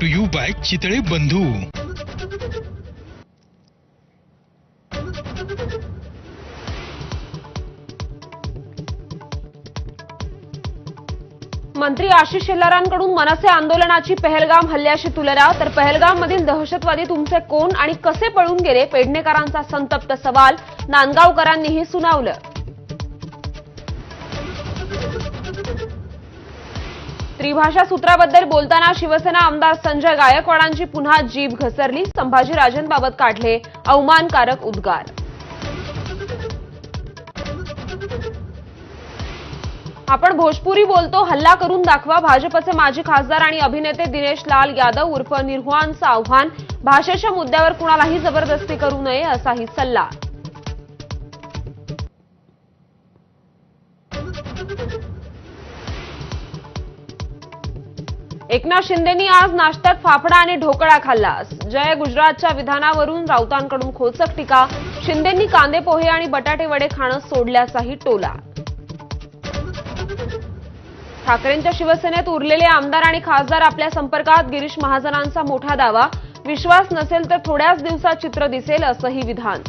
To you bye Chitale बंधू मंत्री आशिष शेलारांकडून मनसे आंदोलनाची पहलगाम हल्ल्याशी तुलना तर पहलगाममधील दहशतवादी तुमचे कोण आणि कसे पळून गेले? पेडणेकरांचा संतप्त सवाल नांदगावकरांनीही सुनावलं. त्रिभाषा सूत्राबद्दल बोलताना शिवसेना आमदार संजय गायकवाडांची पुन्हा जीभ घसरली. संभाजीराजेंबाबत काढले अवमानकारक उद्गार. आपण भोजपुरी बोलतो हल्ला करून दाखवा. भाजपचे माजी खासदार आणि अभिनेते दिनेश लाल यादव उर्फ निर्हुआंचं आव्हान. भाषेच्या मुद्द्यावर कुणालाही जबरदस्ती करू नये असाही सल्ला. एकनाथ शिंदेनी आज नाश्त्यात फाफडा आणि ढोकळा खाल्ला. जय गुजरातच्या विधानावरून राऊतांकडून खोचक टीका. शिंदेंनी कांदे पोहे आणि बटाटे वडे खाणं सोडल्याचाही टोला. ठाकरेंच्या शिवसेनेत उरलेले आमदार आणि खासदार आपल्या संपर्कात गिरीश महाजनांचा मोठा दावा. विश्वास नसेल तर थोड्याच दिवसात चित्र दिसेल असंही विधान.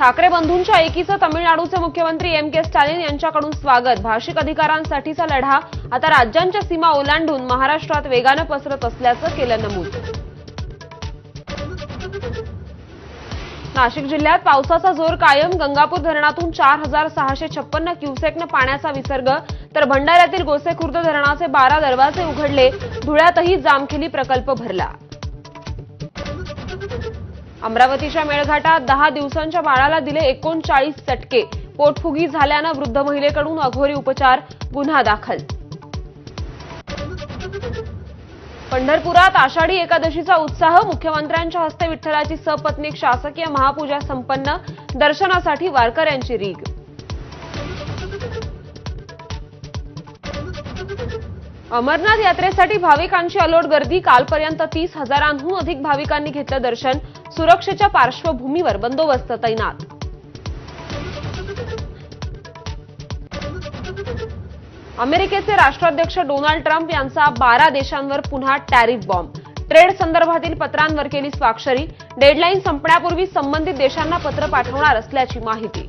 ठाकरे बंधूंच्या एकीचं तमिळनाडूचे मुख्यमंत्री एम के स्टॅलिन यांच्याकडून स्वागत. भाषिक अधिकारांसाठीचा लढा आता राज्यांच्या सीमा ओलांडून महाराष्ट्रात वेगानं पसरत असल्याचं केलं नमूद. नाशिक जिल्ह्यात पावसाचा जोर कायम. गंगापूर धरणातून चार हजार सहाशे छप्पन्न क्युसेकनं पाण्याचा विसर्ग. तर भंडाऱ्यातील गोसेखुर्द धरणाचे बारा दरवाजे उघडले. धुळ्यातही जामखेली प्रकल्प भरला. अमरावतीच्या मेळघाटात दहा दिवसांच्या बाळाला दिले एकोणचाळीस चटके. पोटफुगी झाल्यानं वृद्ध महिलेकडून अघोरी उपचार गुन्हा दाखल. पंढरपुरात आषाढी एकादशीचा उत्साह मुख्यमंत्र्यांच्या हस्ते विठ्ठलाची सपत्नीक शासकीय महापूजा संपन्न दर्शनासाठी वारकऱ्यांची रीग अमरनाथ यात्रेसाठी भाविकांची अलोट गर्दी. कालपर्यंत तीस हजारांहून अधिक भाविकांनी घेतलं दर्शन. सुरक्षेच्या पार्श्वभूमीवर बंदोबस्त तैनात. अमेरिकेचे राष्ट्राध्यक्ष डोनाल्ड ट्रम्प यांचा बारा देशांवर पुन्हा टॅरिफ बॉम्ब. ट्रेड संदर्भातील पत्रांवर केली स्वाक्षरी. डेडलाईन संपण्यापूर्वी संबंधित देशांना पत्र पाठवणार असल्याची माहिती.